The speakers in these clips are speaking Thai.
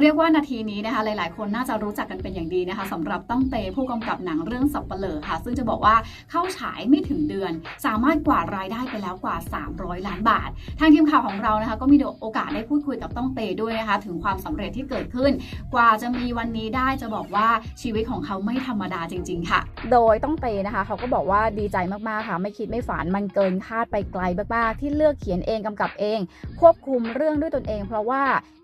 เรียกว่านาทีนี้นะคะหลาย ๆ คนน่าจะรู้จักกันเป็นอย่างดีนะคะสำหรับต้องเตผู้กำกับหนังเรื่องสับเปลอค่ะ ซึ่งจะบอกว่าเข้าฉายไม่ถึงเดือน สามารถกวาดรายได้ไปแล้วกว่า 300 ล้านบาท ทางทีมข่าวของเรานะคะก็มีโอกาสได้พูดคุยกับต้องเตด้วยนะคะถึงความสำเร็จที่เกิดขึ้น กว่าจะมีวันนี้ได้จะบอกว่าชีวิตของเขาไม่ธรรมดาจริง ๆ ค่ะ โดยต้องเตนะคะ เขาก็บอกว่าดีใจมาก ๆ ค่ะ ไม่คิดไม่ฝันมันเกินคาดไปไกลมาก ๆ ที่เลือกเขียนเองกำกับเอง ควบคุมเรื่องด้วยตนเอง เพราะว่า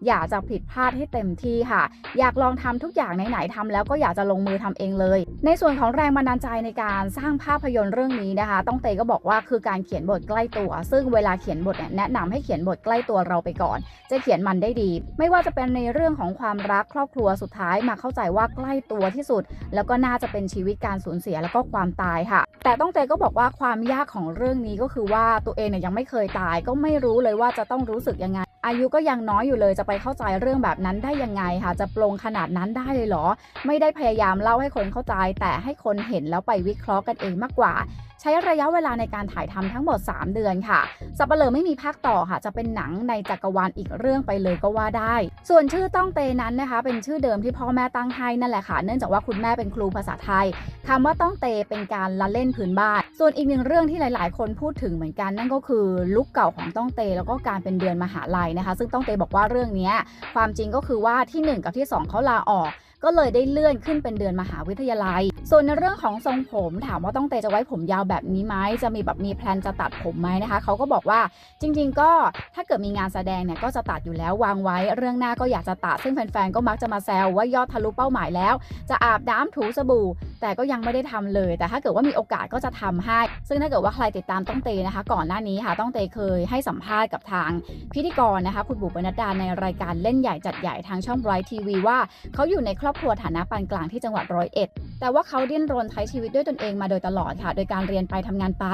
อยากจะผิดพลาดให้เต็มที่ค่ะ อยากลองทำทุกอย่างไหนๆทำแล้วก็อยากจะลงมือทำเองเลย ในส่วนของแรงบันดาลใจในการสร้างภาพยนตร์เรื่องนี้นะคะ ต้องเตก็บอกว่าคือการเขียนบทใกล้ตัว ซึ่งเวลาเขียนบทเนี่ยแนะนำให้เขียนบทใกล้ตัวเราไปก่อน จะเขียนมันได้ดี ไม่ว่าจะเป็นในเรื่องของความรักครอบครัวสุดท้ายมาเข้าใจว่าใกล้ตัวที่สุด แล้วก็น่าจะเป็นชีวิตการสูญเสียแล้วก็ความตายค่ะ แต่ต้องเตก็บอกว่าความยากของเรื่องนี้ก็คือว่าตัวเองเนี่ยยังไม่เคยตายก็ไม่รู้เลยว่าจะต้องรู้สึกยังไง อายุก็ยังน้อยอยู่เลยจะไปเข้าใจเรื่องแบบนั้นได้ยังไงค่ะ จะปลงขนาดนั้นได้เลยเหรอ ไม่ได้พยายามเล่าให้คนเข้าใจ แต่ให้คนเห็นแล้วไปวิเคราะห์กันเองมากกว่า ใช้ระยะเวลาในการถ่ายทำทั้งหมด 3 เดือนค่ะสับเปลอไม่มีภาคต่อค่ะ จะเป็นหนังในจักรวาลอีกเรื่องไปเลยก็ว่าได้ ส่วนชื่อต้องเตนั้นนะคะ เป็นชื่อเดิมที่พ่อแม่ตั้งให้นั่นแหละค่ะ เนื่องจากว่าคุณแม่เป็นครูภาษาไทยคำว่าต้องเตเป็นการละเล่นพื้นบ้าน ส่วนอีกหนึ่งเรื่องที่หลาย ๆ คนพูดถึงเหมือนกันนั่นก็คือลุกเก่าของต้องเตแล้วก็การเป็นเดือนมหาลัยนะคะ ซึ่งต้องเตบอกว่าเรื่องนี้ความจริงก็คือว่าที่หนึ่งกับที่สองเขาลาออก ก็เลยได้เลื่อนขึ้นเป็นเดือนมหาวิทยาลัย ส่วนในเรื่องของทรงผมถามว่าต้องเตจะไว้ผมยาวแบบนี้ไหมจะมีแบบมีแพลนจะตัดผมไหมนะคะเขาก็บอกว่าจริง ๆ ก็ถ้าเกิดมีงานแสดงเนี่ยก็จะตัดอยู่แล้ววางไว้ เรื่องหน้าก็อยากจะตัดซึ่งแฟนๆก็มักจะมาแซวว่ายอดทะลุเป้าหมายแล้ว จะอาบน้ำถูสบู่ แต่ก็ยังไม่ได้ทำเลย แต่ถ้าเกิดว่ามีโอกาสก็จะทำให้ ซึ่งถ้าเกิดว่าใครติดตามต้องเตนะคะ ก่อนหน้านี้ค่ะต้องเตเคยให้สัมภาษณ์กับทางพิธีกรนะคะคุณบุ๋มปนัดดาในรายการเล่นใหญ่จัดใหญ่ทางช่องไบรท์ทีวีว่าเขาอยู่ในครอบครัวฐานะปานกลางที่จังหวัดร้อยเอ็ด แต่ว่าเขาดิ้นรนใช้ชีวิตด้วยตนเองมาโดยตลอดค่ะ โดยการเรียนไปทำงานไป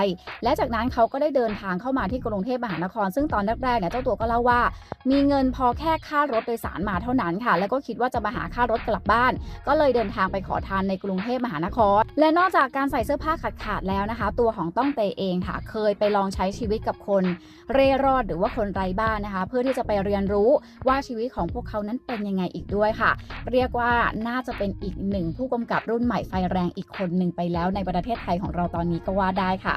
และจากนั้นเขาก็ได้เดินทางเข้ามาที่กรุงเทพมหานคร ซึ่งตอนแรกๆเนี่ยเจ้าตัวก็เล่าว่า มีเงินพอแค่ค่ารถโดยสารมาเท่านั้นค่ะ แล้วก็คิดว่าจะมาหาค่ารถกลับบ้าน ก็เลยเดินทางไปขอทานในกรุงเทพมหานคร และนอกจากการใส่เสื้อผ้าขาดๆแล้วนะคะ ตัวของต้องเตเองค่ะ เคยไปลองใช้ชีวิตกับคนเร่ร่อนหรือว่าคนไร้บ้านนะคะ เพื่อที่จะไปเรียนรู้ว่าชีวิตของพวกเขานั้นเป็นยังไงอีกด้วยค่ะ เรียกว่าน่าจะเป็นอีกหนึ่งผู้กำกับรุ่นใหม่ไฟแรงอีกคนหนึ่งไปแล้วในประเทศไทยของเราตอนนี้ก็ว่าได้ค่ะ